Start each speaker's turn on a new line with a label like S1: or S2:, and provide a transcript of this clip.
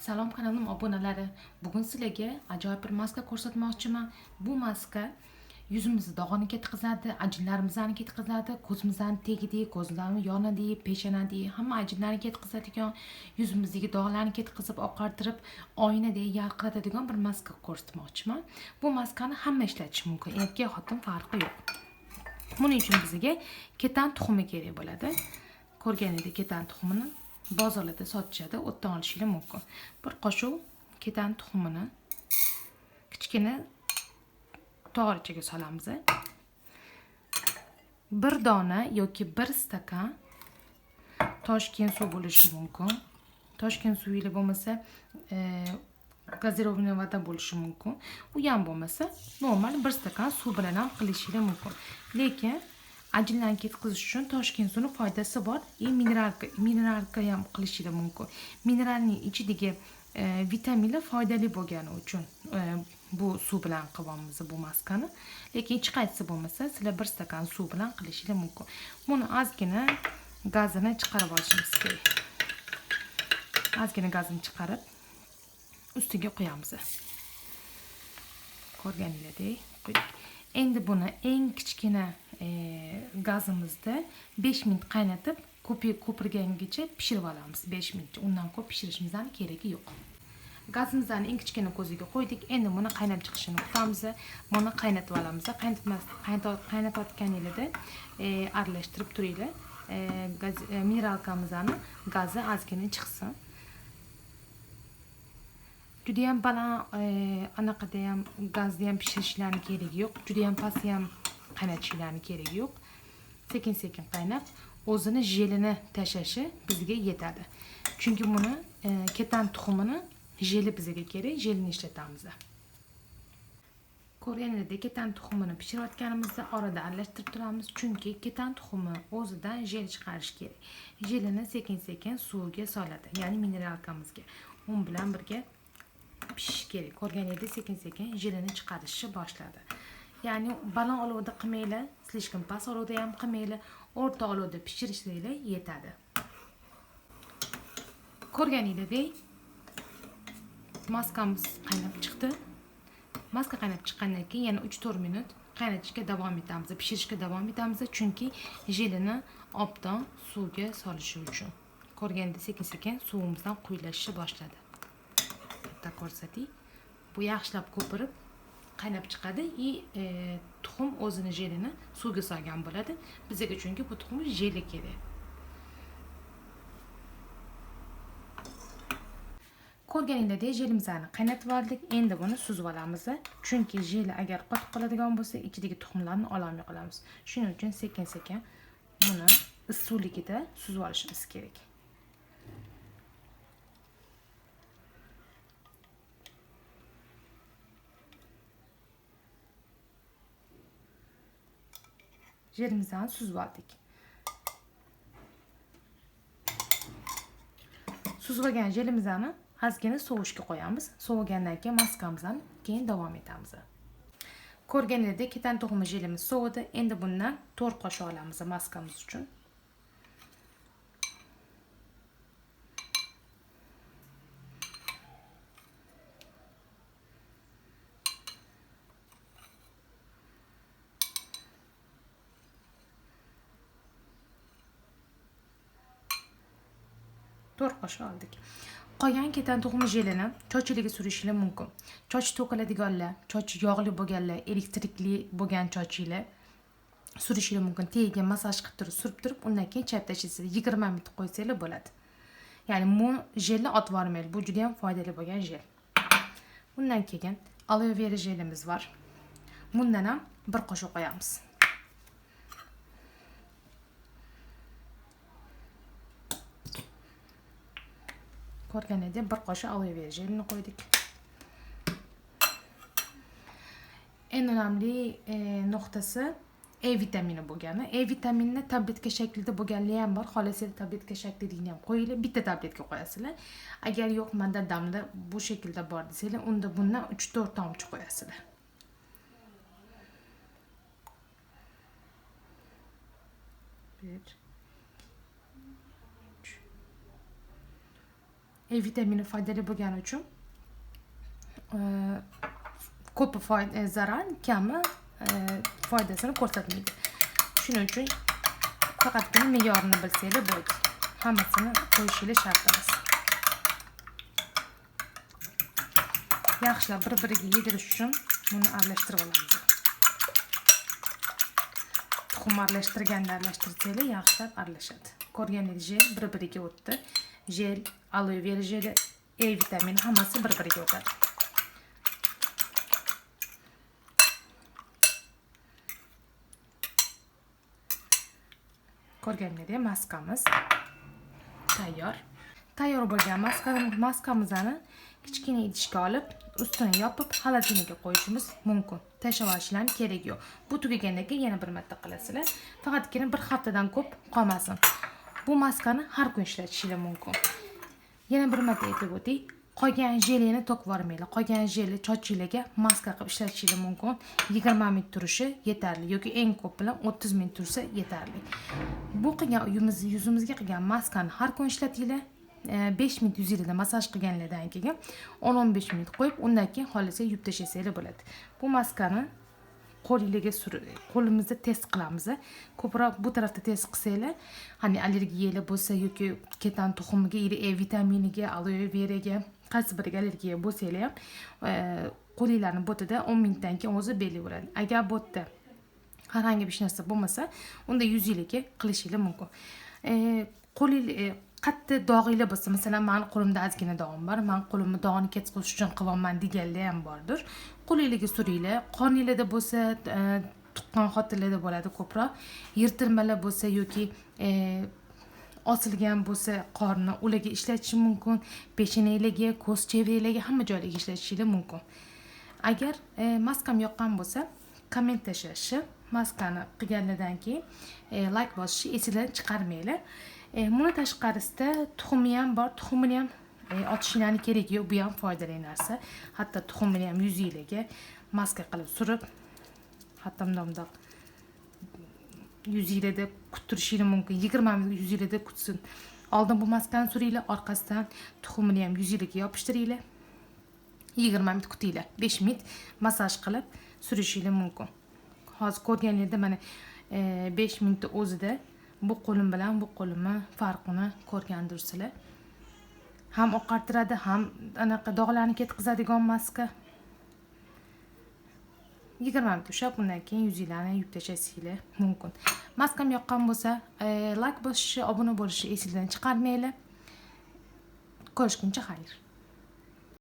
S1: Salom kanalim obunalari. Bugun sizlarga ajoyib bir maska ko'rsatmoqchiman. Bu maska yuzimizni dog'ini ketkazadi, ajinlarimizni ketkazadi, ko'zimizni tegidi, ko'zlarni yonidi, peshonadi, hamma ajinlarni ketkazadigan, yuzimizdagi dog'larni ketkazib, oqartirib, oynadek yarqiratadigan bir maska ko'rsatmoqchiman. Bu maskani hamma ishlatishi mumkin. Erkak, xotin farqi yo'q. Buning uchun bizga ketan tuxumi kerak bo'ladi. Ko'rganingdek ketan tuxumini bozorlarda sotishadi, o'tdan olishingiz mumkin. Bir qoshiq ketan tuxumini kichkina tog'or ichiga solamiz. Bir dona yoki bir stakan toshkent suv bo'lishi mumkin. Toshkent suvi bo'lmasa, e, gazirованный вода bo'lishi mumkin. U ham bo'lmasa, normal bir stakan suv bilan ham qilishingiz mumkin. Lekin ajinlarni ketkazish uchun toshkent suvini foydasi bor e, и mineralka mineralka ham qilishingiz mumkin. Mineralning ichidagi e, vitaminlar foydali bo'lgani uchun e, bu suv bilan qilyapmiz bu maskani. Lekin hech qaysi bo'lmasa, sizlar bir stakan suv bilan qilishingiz mumkin. Buni ozgina gazini chiqarib olishimiz kerak. Ozgina gazini chiqarib ustiga qo'yamiz. Ko'rganingizdek. Endi buni eng kichkina e, gazimizda 5 minut ko'pib ko'pirgangacha pishirib olamiz. 5 minut. Undan ko'p pishirishimizdan keragi yo'q. Gazimizni eng kichkina ko'ziga qo'ydik. Endi buni qaynab chiqishini kutamiz. Buni qaynatib olamiz. Qaynatmas qaynatayotganingizda e, aralashtirib turinglar. E, mineralkamizni gazi ozgina chiqsin. judayam baland anaqada ham gazda ham pishirishlarni keragi yo'q judayam pastda ham qaynatishlarni keragi yo'q sekin sekin qaynab o'zini jelini tashlashi bizga yetadi chunki buni ketan tuxumini jeli bizga kerak jelini ishlatamiz ko'rganingizdek ketan tuxumini pishirayotganimizda orada aralashtirib turamiz chunki ketan tuxumi o'zidan jel chiqarishi kerak jelini sekin sekin suvga soladi ya'ni mineralkamizga u bilan birga pishishi kerak ko'rganingizdek sekin sekin jelini chiqarishni boshladi ya'ni baland olovda qilmanglar слишком past olovda ham qilmanglar o'rta olovda pishirsanglar yetadi ko'rganingizdek maskamiz qaynab chiqdi maska qaynab chiqqandan keyin yana uch to'rt minut qaynatishga davom etamiz pishirishga davom etamiz chunki jelini obdan suvga solishi uchun ko'rganda sekin sekin suvimizdan quyilashni boshladi bitta ko'rsating bu yaxshilab ko'pirib qaynab chiqadi. И e, tuxum o'zini jelini suvga solgan bo'ladi. Bizga chunki bu tuxum jeli kerak. Ko'rganingdek jelimizni qaynatib oldik. Endi buni suzib olamiz. Chunki jeli agar qotib qoladigan bo'lsa ichidagi tuxumlarni ololmay qolamiz. Shuning uchun sekin sekin buni issiqligida suzib olishimiz kerak oldik suzib olgan jelimizni ozgina sovishga qo'yamiz sovigandan keyin maskamizni keyin davom etamiz ko'rganingizdek ketan tuxumi jelimiz sovidi endi bundan to'rt qoshiq olamiz maskamiz uchun qoshiq oldik qolgan ketan tuxumi jelini chochiliga surishinglar mumkin choch to'kiladiganlar chochi yog'li bo'lganlar elektrikli bo'lgan chochinglar surishinglar mumkin tagiga massaj qilib turib surib turib undan keyin chayib tashlaysizlar yigirma minut qo'ysanglar bo'ladi ya'ni bu jelni otib yubormanglar bu juda yam foydali bo'lgan jel. Undan keyin aloe vera jelimiz bor bundan ham bir qoshiq qo'yamiz ko'rganingdek bir qoshiq aloe jelini qo'ydik. Eng önemli e, nuqtasi E vitamini bo'lgani. E vitaminni tabletka shaklida bo'lganligi ham bor. Xohlasanglar tabletka shaklidagini ham qo'yinglar. Bitta tabletka qo'yasizlar. Agar yo'q manda damda bu shaklda bor desanglar unda bundan uch to'rt tomchi qo'yasizlar. Bir E vitamini foydali bo'lgani uchun e, ko'pi e, zarar kami e, foydasini ko'rsatmaydi. Shuning uchun faqatgina me'yorini bilsanglar bo'ldi. Hammasini qo'yishinglar shart emas. Yaxshilab bir biriga yedirish uchun buni aralashtirib olamiz. Tuxum aralashtirganda aralashtirsanglar yaxshilab aralashadi. Ko'rganingiz bir biriga o'tdi jel aloe vera jeli e vitamini hammasi bir biriga o'tadi ko'rganinglardek maskamiz tayyor tayyor bo'lgan maska- maskamizni kichkina idishga olib ustini yopib xolodilnikka qo'yishimiz mumkin tashlab olishlarni keragi yo'q bu tugagandan keyin yana bir marta qilasizlar faqatgina bir haftadan ko'p qolmasin bu maskani har kun ishlatishinglar mumkin. Yana bir marta aytib o'tay. Qolgan jelini to'kib yubormanglar qolgan jelni chochinglarga maska qilib ishlatishinglar mumkin. Yigirma minut turishi yetarli yoki eng ko'p bilan o'ttiz minut tursa yetarli. Bu qilgan uyimiz yuzimizga qilgan maskani har kun ishlatinglar. E, besh minut yuzinglarda massaj qilganlardan keyin o'n o'n besh minut qo'yib undan keyin xohlasa yuvib tashlasanglar bo'ladi. Bu maskani qo'linglarga sur qo'limizda test qilamiz ko'proq bu tarafda test qilsanglar hani allergiyalar bo'lsa yoki ketan tuxumiga или e vitaminiga aloe veraga qaysi biriga allergiya bo'lsanglar ham e, qo'linglarni botida o'n minutdan keyin o'zi belgilaveradi agar botda herhangi bir narsa bo'lmasa unda yuzinglarga qilishinglar mumkin e, qo'ling qattiq dog'inglar bo'lsa masalan mani qo'limda ozgina dog'im bor man qo'limni dog'ini ketkazish uchun qilyapman deganlar ham bordir. Qo'linglarga suringlar qorninglarda bo'lsa e, tuqqan xotinlarda bo'ladi ko'proq. Yirtilmalar bo'lsa yoki e, osilgan bo'lsa qorni ularga ishlatish mumkin pechenanglarga ko'z chevranglarga hamma joylarga ishlatishinglar mumkin. Agar e, maskam yoqqan bo'lsa komment tashlashni maskani qilgandan keyin e, layk bosishni esinglardan chiqarmanglar e, buni tashqarisida tuxumi ham bor. Tuxumini ham e, otishinglarni keragi yo'q bu ham foydali narsa. Hatto tuxumini ham yuzinglarga maska qilib surib hatto bundoq bundoq yuzinglarda kuttirishinglar mumkin. Yigirma minut yuzinglarda kutsin. Oldin bu maskani suringlar orqasidan tuxumini ham yuzinglarga yopishtiringlar. Yigirma minut kutinglar besh minut massaj qilib surishinglar mumkin. Hozir ko'rganinglarda mana e, besh minutni o'zida bu qo'lim bilan bu qo'limni farqini ko'rgandirsizlar ham oqartiradi ham anaqa dog'larni ketkazadigan maska. Yigirma minut ushlab undan keyin yuzinglarni yuvib tashlasanglar mumkin. Maskam yoqqan bo'lsa e, layk bosishni obuna bo'lishni esinglardan chiqarmanglar ko'rishguncha xayr